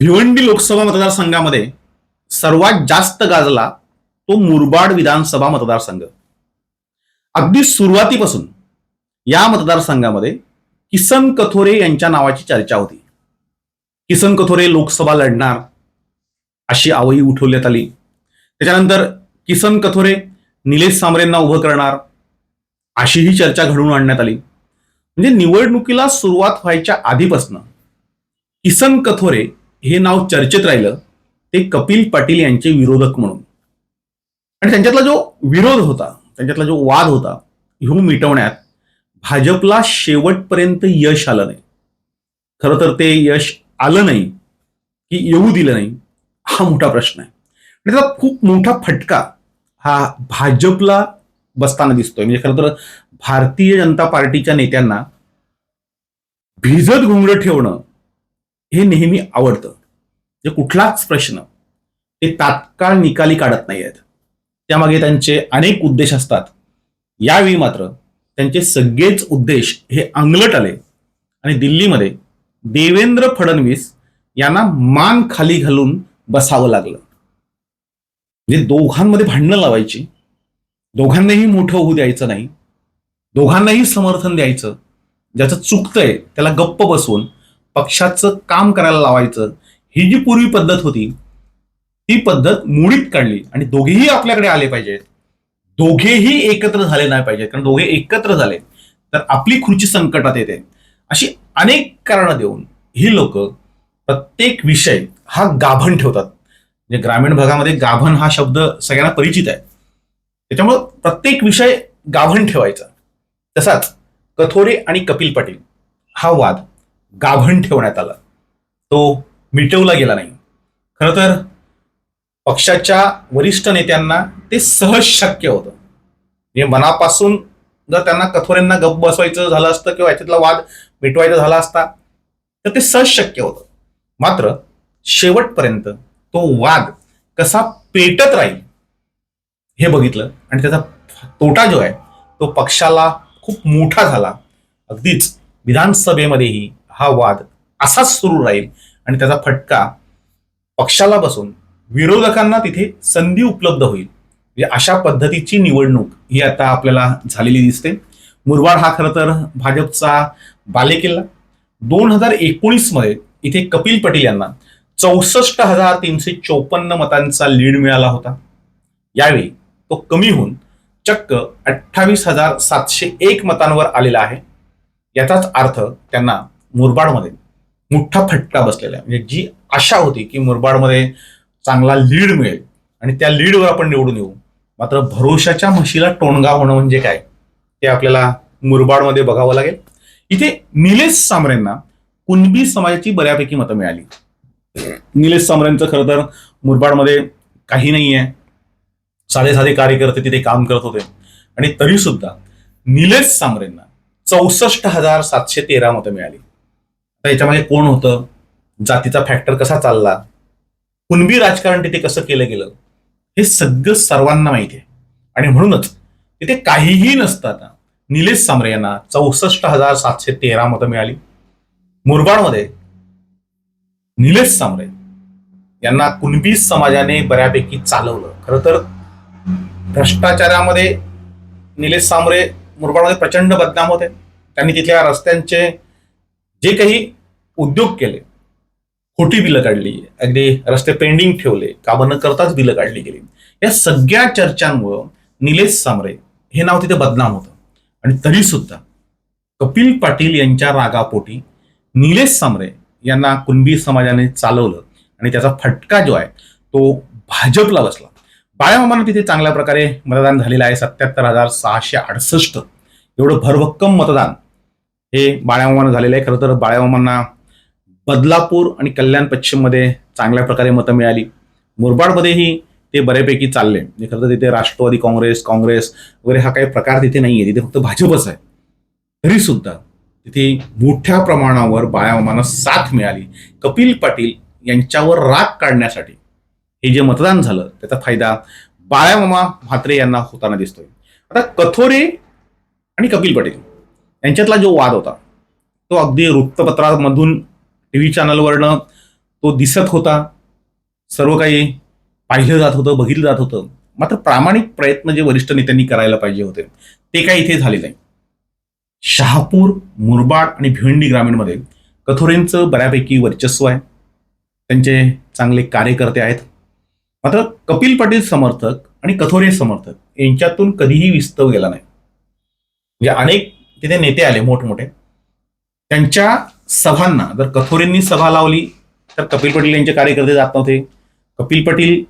भिवंडी लोकसभा मतदारसंघामध्ये सर्वात जास्त गाजला तो मुरबाड विधानसभा मतदारसंघ. अगदी सुरुवातीपासून या मतदारसंघामध्ये किसन कथोरे यांच्या नावाची चर्चा होती. किसन कथोरे लोकसभा लढणार अशी आवई उठवण्यात आली. त्याच्यानंतर किसन कथोरे निलेश सांबरेंना उभं करणार अशीही चर्चा घडवून आणण्यात आली. म्हणजे निवडणुकीला सुरुवात व्हायच्या आधीपासनं किसन कथोरे हे नाव चर्चेत राहिलं ते कपिल पाटील यांचे विरोधक म्हणून. आणि त्यांच्यातला जो विरोध होता त्यांच्यातला जो वाद होता ह्यो मिटवण्यात भाजपला शेवटपर्यंत यश आलं नाही. खरं तर ते यश आलं नाही की येऊ दिलं नाही हा मोठा प्रश्न आहे. आणि त्याचा खूप मोठा फटका हा भाजपला बसताना दिसतोय. म्हणजे खरं तर भारतीय जनता पार्टीच्या नेत्यांना भिजत घुंगडं ठेवणं हे नेहमी आवडतं. जे कुठलाच प्रश्न ते तात्काळ निकाली काढत नाही आहेत. त्यामागे त्यांचे अनेक उद्देश असतात. यावेळी मात्र त्यांचे सगळेच उद्देश हे अंगलट आले आणि दिल्लीमध्ये देवेंद्र फडणवीस यांना मान खाली घालून बसावं लागलं. म्हणजे दोघांमध्ये भांडणं लावायची. दोघांनाही मोठं होऊ द्यायचं नाही. दोघांनाही समर्थन द्यायचं. ज्याचं चुकतंय त्याला गप्प बसवून पक्षाचं काम करायला लावायचं ही जी पूर्वी पद्धत होती ती पद्धत मोडीत काढली आणि दोघेही आपल्याकडे आले पाहिजेत. दोघेही एकत्र झाले नाही पाहिजेत कारण दोघे एकत्र झाले. तर आपली खुर्ची संकटात येते. अशी अनेक कारणं देऊन ही लोक प्रत्येक विषय हा गाभण ठेवतात. म्हणजे ग्रामीण भागामध्ये गाभण हा शब्द सगळ्यांना परिचित आहे. त्याच्यामुळं प्रत्येक विषय गाभण ठेवायचा. तसाच कथोरे आणि कपिल पाटील हा वाद गाभण ठेवण्यात आला. तो मिटवला गेला नाही. खरं तर पक्षाच्या वरिष्ठ नेत्यांना ते सहज शक्य होतं. म्हणजे मनापासून जर त्यांना कथोरेंना गप्प बसवायचं झालं असतं किंवा याच्यातला वाद मिटवायचा झाला असता तर ते सहज शक्य होतं. मात्र शेवटपर्यंत तो वाद कसा पेटत राहील हे बघितलं आणि त्याचा तोटा जो आहे तो पक्षाला खूप मोठा झाला. अगदीच विधानसभेमध्येही हा वाद असाच सुरू राहील आणि त्याचा फटका पक्षाला बसून विरोधकांना तिथे संधी उपलब्ध होईल. म्हणजे अशा पद्धतीची निवडणूक ही आता आपल्याला झालेली दिसते. मुरवाड हा खरं तर भाजपचा बालेकिल्ला. दोन हजार एकोणीसमध्ये इथे कपिल पटेल यांना चौसष्ट हजार तीनशे चौपन्न मतांचा लीड मिळाला होता. यावेळी तो कमी होऊन चक्क अठ्ठावीस हजार सातशे एक मतांवर आलेला आहे. याचाच अर्थ त्यांना मुरबाडमध्ये. मोठा फटका बसलेला आहे. म्हणजे जी आशा होती की मुरबाडमध्ये चांगला लीड मिळेल आणि त्या लीडवर आपण निवडून येऊ. मात्र भरोशाच्या म्हशीला टोणगा होणं म्हणजे काय? ते आपल्याला मुरबाडमध्ये बघावं लागेल. इथे निलेश सामरेंना कुणबी समाजाची बऱ्यापैकी मतं मिळाली. निलेश सामरेंचं खरं तर मुरबाडमध्ये काही नाही आहे साधे साधे कार्यकर्ते तिथे काम करत होते. आणि तरी सुद्धा निलेश सामरेंना चौसष्ट हजार सातशे तेरा मतं मिळाली. आता याच्यामध्ये कोण होतं? जातीचा फॅक्टर कसा चालला? कुणबी राजकारण तिथे कसं केलं गेलं? हे सगळं सर्वांना माहिती आहे. आणि म्हणूनच तिथे काहीही नसताना निलेश सांबरे यांना चौसष्ट हजार सातशे तेरा मतं मिळाली. मुरबाडमध्ये निलेश सांबरे यांना कुणबी समाजाने बऱ्यापैकी चालवलं. खरं तर भ्रष्टाचारामध्ये निलेश सांबरे मुरबाडमध्ये प्रचंड बदनाम होते. त्यांनी तिथल्या रस्त्यांचे जे काही उद्योग केले खोटी बिलं काढली अगदी रस्ते पेंडिंग ठेवले कामं न करताच बिलं काढली गेली. या सगळ्या चर्चांमुळं निलेश सामरे हे नाव तिथे बदनाम होतं. आणि तरी सुद्धा कपिल पाटील यांच्या रागापोटी निलेश सामरे यांना कुणबी समाजाने चालवलं आणि त्याचा फटका जो आहे तो भाजपला बसला. बाळामामांना तिथे चांगल्या प्रकारे मतदान झालेलं आहे सत्याहत्तर हजार सहाशे अडसष्ट. एवढं भरभक्कम मतदान हे बाळ्यामामानं झालेलं आहे. खरं तर बाळ्यामामांना बदलापूर आणि कल्याण पश्चिममध्ये चांगल्या प्रकारे मतं मिळाली. मुरबाडमध्येही ते बऱ्यापैकी चालले. म्हणजे खरं तर तिथे राष्ट्रवादी काँग्रेस काँग्रेस वगैरे हा काही प्रकार तिथे नाही आहे तिथे फक्त भाजपच आहे. तरी सुद्धा तिथे मोठ्या प्रमाणावर बाळामामांना साथ मिळाली. कपिल पाटील यांच्यावर राग काढण्यासाठी हे जे मतदान झालं त्याचा फायदा बाळामामा म्हात्रे यांना होताना दिसतोय. आता कथोरे आणि कपिल पाटील. यांच्यातला जो वाद होता तो अगदी वृत्तपत्रामधून टी व्ही चॅनलवरनं तो दिसत होता. सर्व काही पाहिलं जात होतं बघितलं जात होतं. मात्र प्रामाणिक प्रयत्न जे वरिष्ठ नेत्यांनी करायला पाहिजे होते ते काही इथे झाले नाही. शहापूर मुरबाड आणि भिवंडी ग्रामीणमध्ये कथोरेंचं बऱ्यापैकी वर्चस्व आहे. त्यांचे चांगले कार्यकर्ते आहेत. मात्र कपिल पाटील समर्थक आणि कथोरे समर्थक यांच्यातून कधीही विस्तव गेला नाही. म्हणजे अनेक तिथे नेते आले मोठमोठे. त्यांच्या सभांना जर कथोरेंनी सभा लावली तर कपिल पटेल यांचे कार्यकर्ते जात नव्हते. कपिल पटेल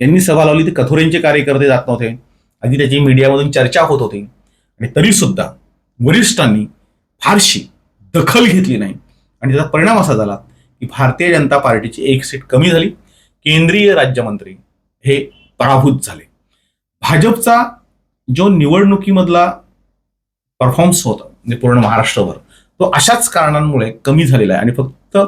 यांनी सभा लावली तर कथोरेंचे कार्यकर्ते जात नव्हते. आधी त्याची मीडियामधून चर्चा होत होती. आणि तरीसुद्धा वरिष्ठांनी फारशी दखल घेतली नाही. आणि त्याचा परिणाम असा झाला की भारतीय जनता पार्टीची एक सीट कमी झाली. केंद्रीय राज्यमंत्री हे पराभूत झाले. भाजपचा जो निवडणुकीमधला परफॉर्मन्स होतं म्हणजे पूर्ण महाराष्ट्रभर. तो अशाच कारणांमुळे कमी झालेला आहे. आणि फक्त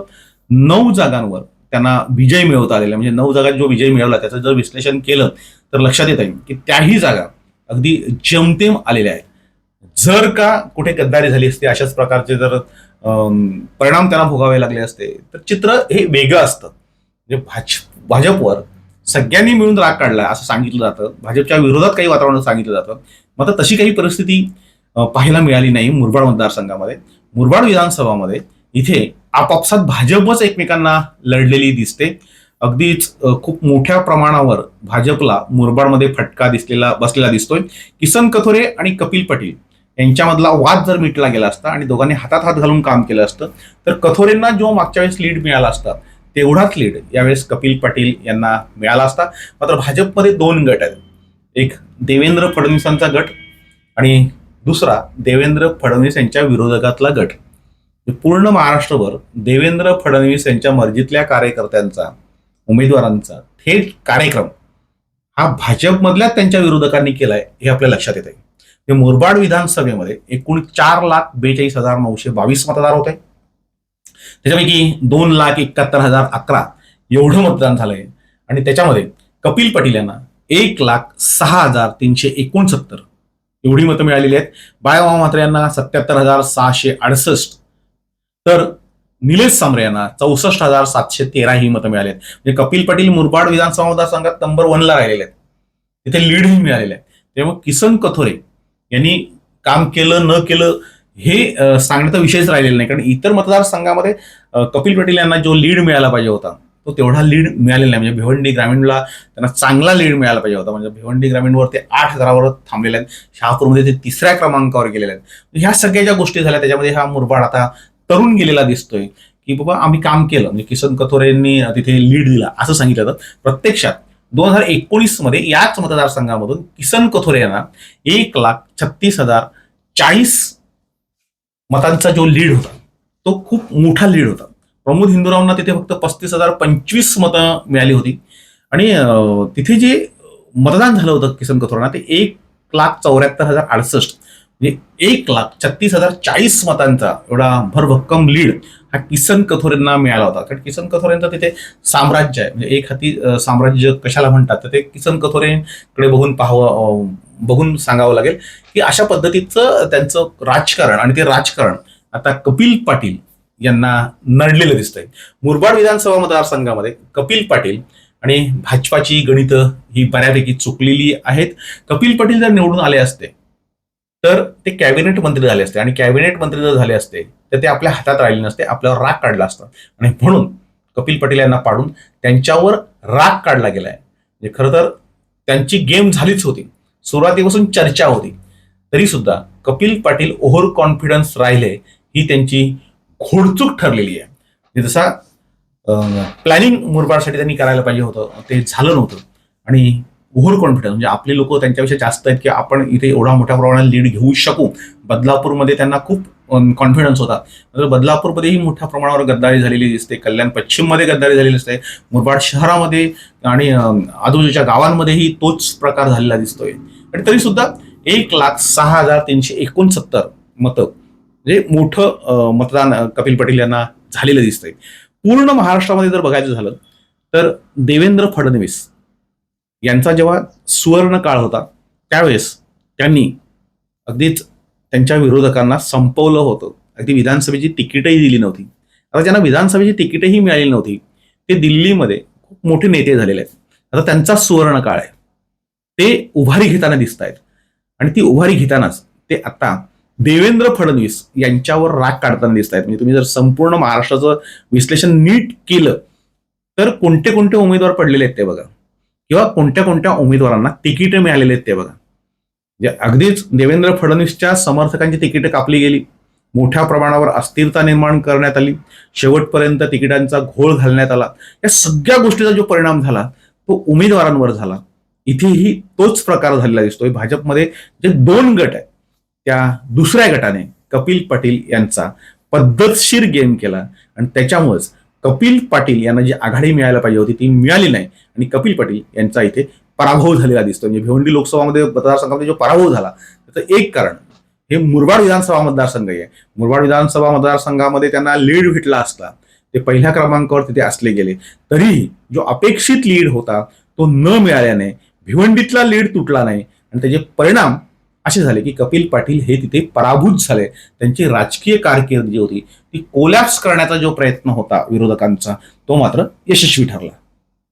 नऊ जागांवर त्यांना विजय मिळवता आलेला आहे. म्हणजे नऊ जागात जो विजय मिळवला त्याचं जर विश्लेषण केलं तर लक्षात येत आहे की त्याही जागा अगदी जमतेम आलेल्या आहेत. जर का कुठे गद्दारी झाली असते अशाच प्रकारचे जर परिणाम त्यांना भोगावे लागले असते तर चित्र हे वेगळं असतं. म्हणजे भाज भाजपवर सगळ्यांनी मिळून राग काढला असं सांगितलं जातं. भाजपच्या विरोधात काही वातावरण सांगितलं जातं. मात्र तशी काही परिस्थिती पाहायला मिळाली नाही मुरबाड मतदारसंघामध्ये. मुरबाड विधानसभामध्ये इथे आपापसात भाजपच एकमेकांना लढलेली दिसते. अगदीच खूप मोठ्या प्रमाणावर भाजपला मुरबाडमध्ये फटका दिसलेला बसलेला दिसतोय. किसन कथोरे आणि कपिल पटेल यांच्यामधला वाद जर मिटला गेला असता आणि दोघांनी हातात हात घालून काम केलं असतं तर कथोरेंना जो मागच्या वेळेस लीड मिळाला असता तेवढाच लीड यावेळेस कपिल पाटील यांना मिळाला असता. मात्र भाजपमध्ये दोन गट आहेत. एक देवेंद्र फडणवीसांचा गट आणि दुसरा देवेंद्र फडणवीस यांच्या विरोधकातला गट. पूर्ण महाराष्ट्रभर देवेंद्र फडणवीस यांच्या मर्जीतल्या कार्यकर्त्यांचा उमेदवारांचा थेट कार्यक्रम हा भाजपमधल्या त्यांच्या विरोधकांनी केलाय हे आपल्या लक्षात येत आहे मुरबाड विधानसभेमध्ये एकूण चार लाख बेचाळीस हजार नऊशे बावीस मतदार होते. त्याच्यापैकी दोन लाख एकाहत्तर हजार अकरा एवढं मतदान झालंय. आणि त्याच्यामध्ये कपिल पटेल यांना एक लाख सहा हजार तीनशे एकोणसत्तर एवढी मतं मिळालेली आहेत. बायवा मात्र यांना सत्याहत्तर हजार सहाशे अडसष्ट. तर निलेश सांबरे यांना चौसष्ट हजार सातशे तेरा ही मतं मिळाली आहेत. म्हणजे कपिल पाटील मुरबाड विधानसभा मतदारसंघात नंबर वनला राहिलेले आहेत. तिथे लीडही मिळालेले आहे त्यामुळे किसन कथोरे यांनी काम केलं न केलं हे सांगण्याचा विषयच राहिलेला नाही. कारण इतर मतदारसंघामध्ये कपिल पाटील यांना जो लीड मिळाला पाहिजे होता तो तेवढा लीड मिळालेला नाही. म्हणजे भिवंडी ग्रामीणला त्यांना चांगला लीड मिळाला पाहिजे होता. म्हणजे भिवंडी ग्रामीणवर ते आठ हजारावर थांबलेले आहेत. शहापूरमध्ये ते तिसऱ्या क्रमांकावर गेलेले आहेत. ह्या सगळ्या ज्या गोष्टी झाल्या त्याच्यामध्ये हा मुरबाड आता तरुण गेलेला दिसतोय. की बाबा आम्ही काम केलं. म्हणजे किसन कथोरेंनी तिथे लीड दिला. असं सांगितलं जातं. प्रत्यक्षात दोन हजार एकोणीसमध्ये याच मतदारसंघामधून किसन कथोरे यांना एक लाख छत्तीस हजार चाळीस मतांचा जो लीड होता तो खूप मोठा लीड होता. प्रमोद हिंदूरावांना तिथे फक्त पस्तीस हजार पंचवीस मतं मिळाली होती. आणि तिथे जे मतदान झालं होतं किसन कथोरांना ते एक लाख चौऱ्याहत्तर हजार अडसष्ट म्हणजे एक लाख छत्तीस हजार चाळीस मतांचा एवढा भरभक्कम लीड हा किसन कथोरेंना मिळाला होता. कारण किसन कथोरेंचं तिथे साम्राज्य आहे. म्हणजे एक हाती साम्राज्य कशाला म्हणतात? तर ते किसन कथोरेंकडे बघून पाहावं बघून सांगावं लागेल की अशा पद्धतीचं त्यांचं राजकारण आणि ते राजकारण आता कपिल पाटील यांना नडलेलं दिसतंय. मुरबाड विधानसभा मतदारसंघामध्ये कपिल पाटील आणि भाजपाची गणितं ही बऱ्यापैकी चुकलेली आहेत. कपिल पाटील जर निवडून आले असते तर ते कॅबिनेट मंत्री झाले असते. आणि कॅबिनेट मंत्री जर झाले असते तर ते आपल्या हातात राहिले नसते आपल्यावर राग काढला असता. आणि म्हणून कपिल पाटील यांना पाडून त्यांच्यावर राग काढला गेलाय. म्हणजे खरं तर त्यांची गेम झालीच होती. सुरुवातीपासून चर्चा होती. तरी सुद्धा कपिल पाटील ओव्हर कॉन्फिडन्स राहिले ही त्यांची खोडचूक ठरलेली आहे. जसा प्लॅनिंग मुरबाडसाठी त्यांनी करायला पाहिजे होतं ते झालं नव्हतं. आणि ओव्हर कॉन्फिडन्स म्हणजे आपले लोक त्यांच्यापेक्षा जास्त आहेत की आपण इथे एवढा मोठ्या प्रमाणात लीड घेऊ शकू. बदलापूरमध्ये त्यांना खूप कॉन्फिडन्स होता. तर बदलापूरमध्येही मोठ्या प्रमाणावर गद्दारी झालेली दिसते. कल्याण पश्चिममध्ये गद्दारी झालेली दिसते. मुरबाड शहरामध्ये आणि आजूबाजूच्या गावांमध्येही तोच प्रकार झालेला दिसतोय. आणि तरीसुद्धा एक लाख सहा हजार तीनशे एकोणसत्तर मतं म्हणजे मोठं मतदान कपिल पटेल यांना झालेलं दिसतंय. पूर्ण महाराष्ट्रामध्ये जर बघायचं झालं तर देवेंद्र फडणवीस यांचा जेव्हा सुवर्ण काळ होता त्यावेळेस त्यांनी अगदीच त्यांच्या विरोधकांना संपवलं होतं. अगदी विधानसभेची तिकीटही दिली नव्हती. आता ज्यांना विधानसभेची तिकीटही मिळाली नव्हती. ते दिल्लीमध्ये खूप मोठे नेते झालेले आहेत. आता त्यांचा सुवर्ण काळ आहे. ते उभारी घेताना दिसत आहेत आणि ती उभारी घेतानाच ते आता देवेंद्र फडणवीस यांच्यावर राग काढताना दिसत आहेत म्हणजे तुम्ही जर संपूर्ण महाराष्ट्राचं विश्लेषण नीट केलं तर कोणते कोणते उमेदवार पडलेले आहेत ते बघा. किंवा कोणत्या कोणत्या उमेदवारांना तिकीट मिळालेले आहेत ते बघा. म्हणजे अगदीच देवेंद्र फडणवीसच्या समर्थकांची तिकीटं कापली गेली. मोठ्या प्रमाणावर अस्थिरता निर्माण करण्यात आली. शेवटपर्यंत तिकिटांचा घोळ घालण्यात आला. या सगळ्या गोष्टीचा जो परिणाम झाला तो उमेदवारांवर झाला. इथेही तोच प्रकार झालेला दिसतोय. भाजपमध्ये जे दोन गट आहेत त्या दुसऱ्या गटाने कपिल पाटील यांचा पद्धतशीर गेम केला. आणि त्याच्यामुळेच कपिल पाटील यांना जी आघाडी मिळायला पाहिजे होती ती मिळाली नाही. आणि कपिल पाटील यांचा इथे पराभव झालेला दिसतो म्हणजे भिवंडी लोकसभामध्ये मतदारसंघामध्ये जो पराभव झाला त्याचं एक कारण हे मुरबाड विधानसभा मतदारसंघ आहे. मुरबाड विधानसभा मतदारसंघामध्ये त्यांना लीड भेटला असला ते पहिल्या क्रमांकावर तिथे असले गेले. तरीही जो अपेक्षित लीड होता तो न मिळाल्याने भिवंडीतला लीड तुटला नाही. आणि त्याचे परिणाम असे झाले की कपिल पाटील हे तिथे पराभूत झाले. त्यांची राजकीय कारकीर्द जी होती ती कोलॅप्स करण्याचा जो प्रयत्न होता विरोधकांचा तो मात्र यशस्वी ठरला.